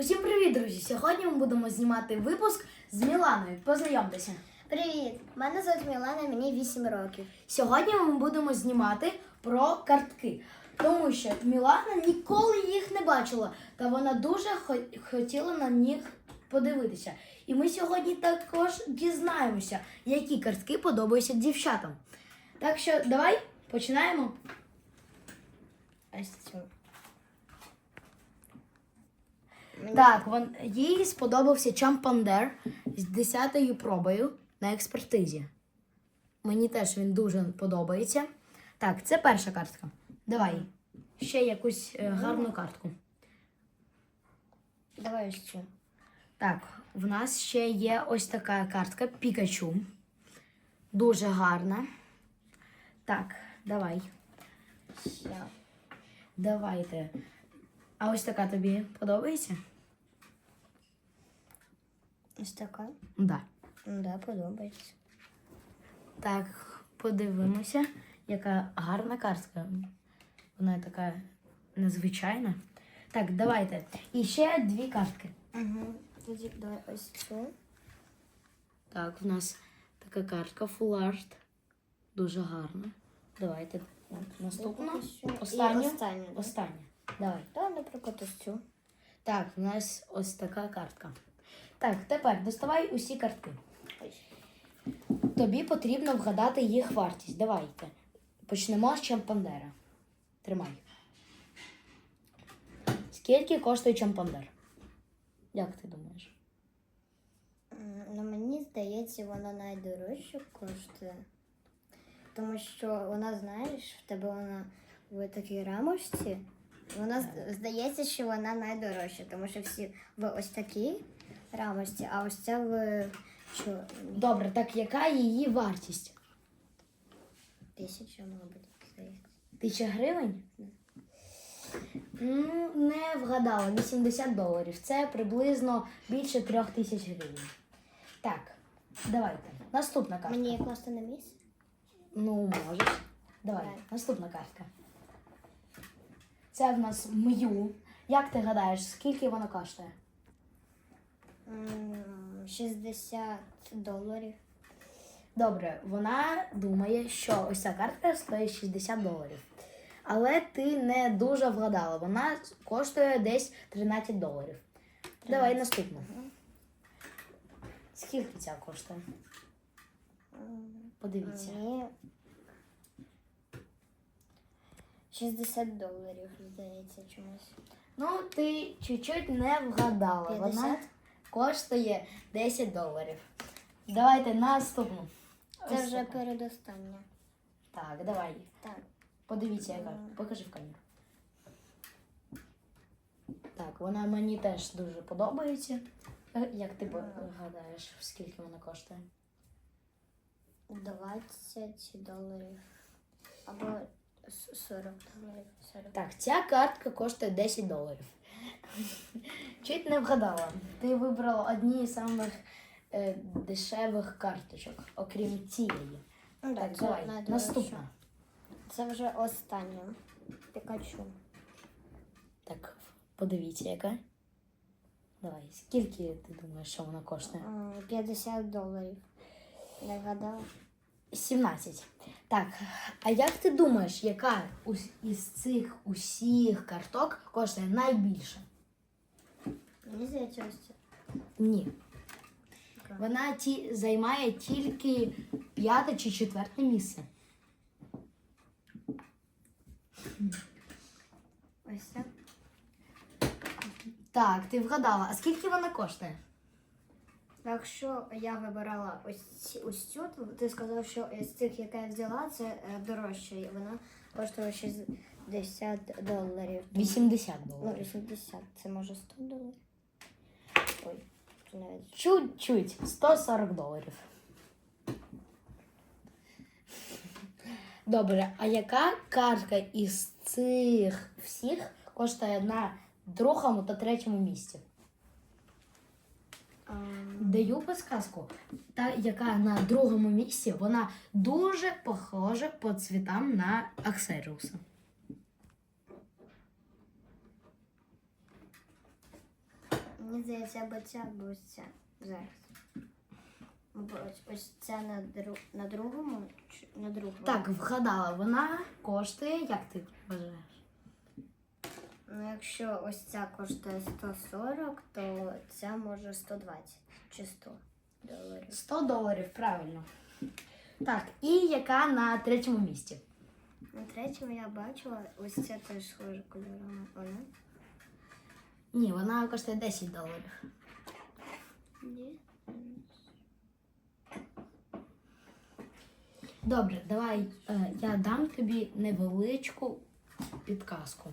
Усім привіт, друзі! Сьогодні ми будемо знімати випуск з Міланою. Познайомтеся. Привіт! Мене звуть Мілана, мені 8 років. Сьогодні ми будемо знімати про картки, тому що Мілана ніколи їх не бачила, та вона дуже хо- хотіла на них подивитися. І ми сьогодні також дізнаємося, які картки подобаються дівчатам. Так що давай починаємо. Ось цю. Мені- Так, вон, їй сподобався Чампандер з 10 пробою на експертизі. Мені теж він дуже подобається. Так, це перша картка. Давай. Ще якусь е, гарну картку. Давай ось цю. Так, в нас ще є ось така картка Пікачу. Дуже гарна. Так, давай. Ще. Давайте. А ось така тобі подобається? Ось така. Да. Да, подобається. Так, подивимося, яка гарна картка. Вона така незвичайна. Так, давайте. І ще дві картки. Угу. Тоді давай ось цю. Так, в нас така картка Full Art. Дуже гарна. Давайте наступну. Останню. останню, да? Останню. Давай. Давай, наприклад, ось цю. Так, в нас ось така картка. Так, тепер доставай усі картки. Тобі потрібно вгадати їх вартість. Давайте. Почнемо з Чампандера. Тримай. Скільки коштує Чампандер? Як ти думаєш? Ну, мені здається, вона найдорожче коштує. Тому що вона, знаєш, в тебе вона в такій рамочці. Вона здається, що вона найдорожча, тому що всі в ось такій рамочці, а ось ця в що, Добре, так яка її вартість? тисяча, мабуть, здається. Тисяча гривень? Ну, не вгадала, 80 доларів. Це приблизно більше трьох тисяч гривень. Так, давайте. Наступна картка. Мені класти на місце? Ну, можеш. Давай, Давай. наступна картка. Це в нас М'ю. Як ти гадаєш, скільки вона коштує? 60 доларів. Добре, вона думає, що ось ця картка стоїть 60 доларів. Але ти не дуже вгадала. Вона коштує десь 13 доларів. Давай наступну. Скільки ця коштує? Подивіться. Мені 60 доларів, здається, чомусь. Ну, ти чуть-чуть не вгадала. 50? Вона коштує 10 доларів. Давайте наступну. Це Ось вже така. передостання. Так, давай. Так. Подивіться, яка. Покажи в камеру. Так, вона мені теж дуже подобається. Е, Як ти б- гадаєш, скільки вона коштує? 20 доларів. Або 40 40. Так, ця картка коштує 10 доларів. Чуть не вгадала. Ти вибрала одні з самих е, дешевих карточок, окрім цієї. Ну, Так, це давай. найдорожче. Наступна. Це вже останнє. Пікачу. Так, подивіться, яка. Давай, скільки ти думаєш, що вона коштує? М, 50 доларів. Не вгадала? 17. Так, а як ти думаєш, яка із цих усіх карток коштує найбільше? Мені здається, ось це. Ні. Вона ті, займає тільки п'яте чи четверте місце. Ось це. Так, ти вгадала. А скільки вона коштує? Якщо я вибирала ось, ось цю, то ти сказав, що з цих, яка я взяла, це е, дорожче. І вона коштує 60 доларів. 80 Ну, доларів. 80. Це може 100 доларів. Ой, це навіть. Чуть-чуть. 140 доларів. Добре, а яка картка із цих всіх коштує на другому та третьому місці? Даю підсказку. Та, яка на другому місці, вона дуже похожа по цвітам на Аксеріуса. Мені здається, або ця, або ця. Зараз. Ось, ось ця на, дру, на другому, на другому. Так, вгадала, вона коштує, як ти вважаєш? Ну, якщо ось ця коштує 140, то ця може 120 чи 100 доларів. 100 доларів, правильно. Так, і яка на третьому місці? На третьому я бачила, ось ця теж схожа кольором. Вона? Ні, вона коштує 10 доларів. Ні. Добре, давай е, я дам тобі невеличку підказку.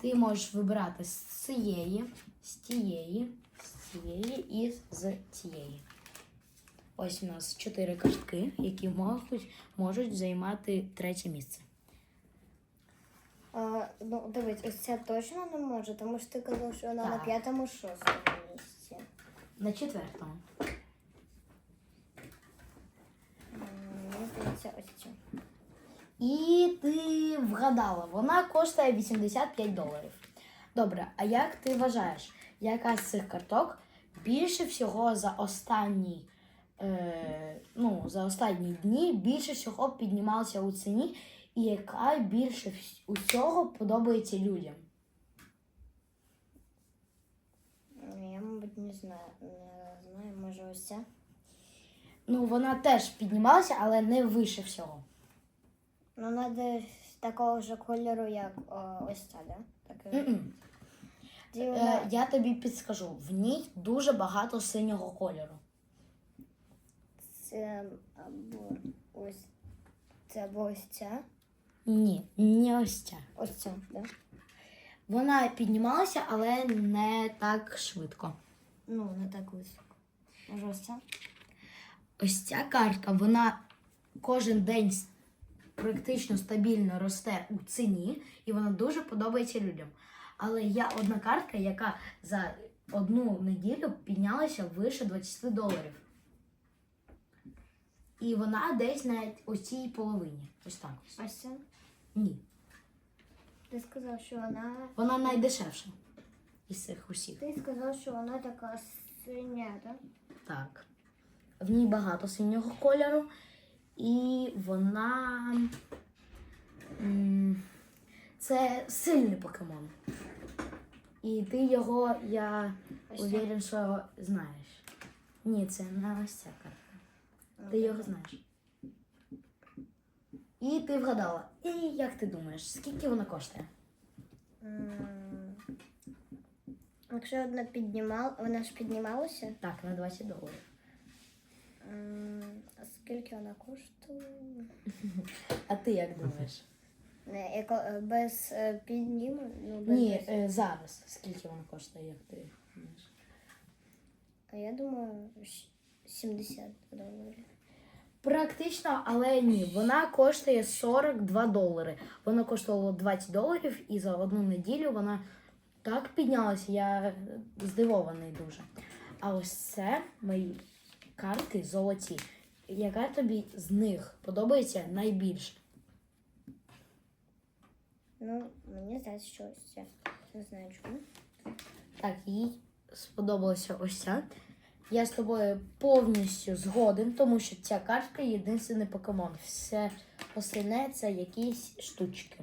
Ти можеш вибирати з цієї, з тієї, з цієї і з цієї. Ось у нас чотири картки, які можуть, можуть займати третє місце. А, ну, дивись, ось ця точно не може, тому що ти казав, що вона на п'ятому шостому місці. На четвертому. Мені здається, ось ця. І ти вгадала, вона коштує 85 доларів. Добре, а як ти вважаєш, яка з цих карток більше всього за останні, е, ну, за останні дні більше всього піднімалася у ціні, і яка більше усього подобається людям? Я, мабуть, не знаю. Не знаю, може ось ця. Ну, вона теж піднімалася, але не вище всього. Ну, десь такого ж кольору, як о, ось ця, да? Так, М-м. Е, вона- я тобі підскажу, в ній дуже багато синього кольору. Це або ось це або ось ця. Ні, не ось ця. Ось ця, да? Вона піднімалася, але не так швидко. Ну, не так високо. Може ось ця? Ось ця картка, вона кожен день практично стабільно росте у ціні, і вона дуже подобається людям. Але є одна картка, яка за одну неділю піднялася вище 20 доларів. І вона десь на цій половині. Ось так. ось. Ця? Ні. Ти сказав, що вона. Вона найдешевша із цих усіх. Ти сказав, що вона така синя, так? Так. В ній багато синього кольору, і вона. Це сильний покемон. І ти його, я уверен, що знаєш. Ні, це не ось ця карта. Ти його знаєш. І ти вгадала. І як ти думаєш, скільки вона коштує? М, Якщо одна піднімала, вона ж піднімалася. Так, на 20 доларів. Скільки вона коштує? А ти як думаєш? Не, яко, е, без е, підніму? Ну, без Ні, е, зараз. Скільки вона коштує, як ти думаєш? А я думаю, щ- 70 доларів. Практично, але ні. Вона коштує 42 долари. Вона коштувала 20 доларів, і за одну неділю вона так піднялася. Я здивований дуже. А ось це мої карти золоті. Яка тобі з них подобається найбільше? Ну, мені здається, що ось це. Не знаю чому. Так, їй сподобалася ось ця. Я з тобою повністю згоден, тому що ця картка єдиний покемон. Все остальне це якісь штучки.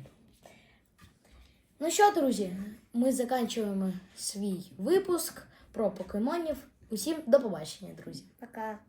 Ну що, друзі, ми закінчуємо свій випуск про покемонів. Усім до побачення, друзі. Пока.